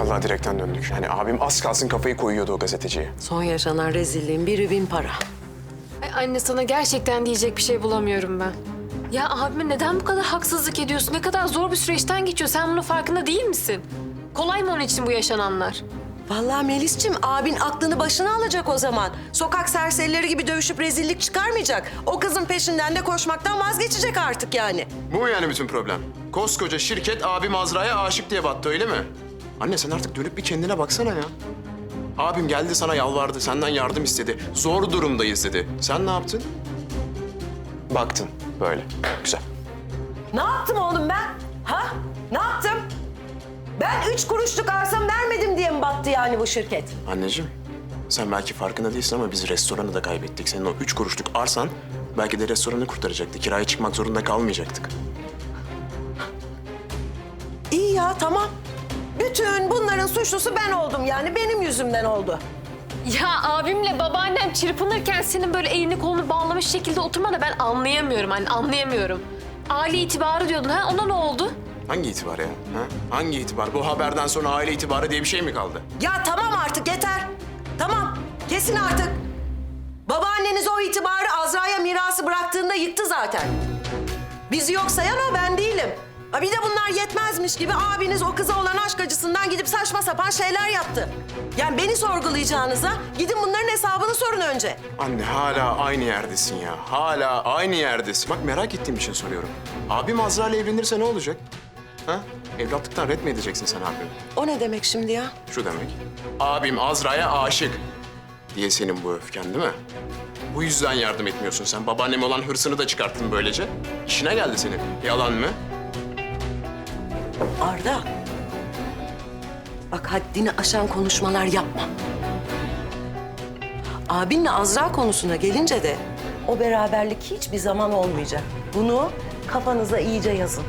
Vallahi direkten döndük. Yani abim az kalsın kafayı koyuyordu o gazeteciye. Son yaşanan rezilliğin biri bin para. Ay anne sana gerçekten diyecek bir şey bulamıyorum ben. Ya abime neden bu kadar haksızlık ediyorsun? Ne kadar zor bir süreçten geçiyor. Sen bunun farkında değil misin? Kolay mı onun için bu yaşananlar? Vallahi Melis'cim abin aklını başına alacak o zaman. Sokak serserileri gibi dövüşüp rezillik çıkarmayacak. O kızın peşinden de koşmaktan vazgeçecek artık yani. Bu mu yani bütün problem? Koskoca şirket abim Azra'ya aşık diye battı öyle mi? Anne sen artık dönüp bir kendine baksana ya. Abim geldi sana yalvardı, senden yardım istedi. Zor durumdayız dedi. Sen ne yaptın? Baktın böyle. Güzel. Ne yaptım oğlum ben? Ha? Ne yaptım? Ben üç kuruşluk arsam vermedim diye mi battı yani bu şirket? Anneciğim, sen belki farkında değilsin ama biz restoranı da kaybettik. Senin o üç kuruşluk arsan belki de restoranı kurtaracaktı. Kiraya çıkmak zorunda kalmayacaktık. İyi ya tamam. Bütün bunların suçlusu ben oldum yani benim yüzümden oldu. Ya abimle babaannem çırpınırken senin böyle elini kolunu bağlamış şekilde oturmanı ben anlayamıyorum anne, anlayamıyorum. Aile itibarı diyordun ha? Ona ne oldu? Hangi itibar ya? Ha? Hangi itibar? Bu haberden sonra aile itibarı diye bir şey mi kaldı? Ya tamam artık yeter. Tamam kesin artık. Babaanneniz o itibarı Azra'ya mirası bıraktığında yıktı zaten. Bizi yok sayan o ben değilim. Ha bir de bunlar yetmezmiş gibi abiniz o kıza olan aşk acısından gidip saçma sapan şeyler yaptı. Yani beni sorgulayacağınıza gidin bunların hesabını sorun önce. Anne hala aynı yerdesin ya. Hala aynı yerdesin. Bak merak ettiğim için soruyorum. Abim Azra ile evlenirse ne olacak? Ha? Evlatlıktan red mi edeceksin sen abimi? O ne demek şimdi ya? Şu demek. Abim Azra'ya aşık diye senin bu öfken değil mi? Bu yüzden yardım etmiyorsun sen. Babaanneme olan hırsını da çıkarttın böylece. İşine geldi senin. Yalan mı? Arda. Bak haddini aşan konuşmalar yapma. Abinle Azra konusuna gelince de o beraberlik hiçbir zaman olmayacak. Bunu kafanıza iyice yazın.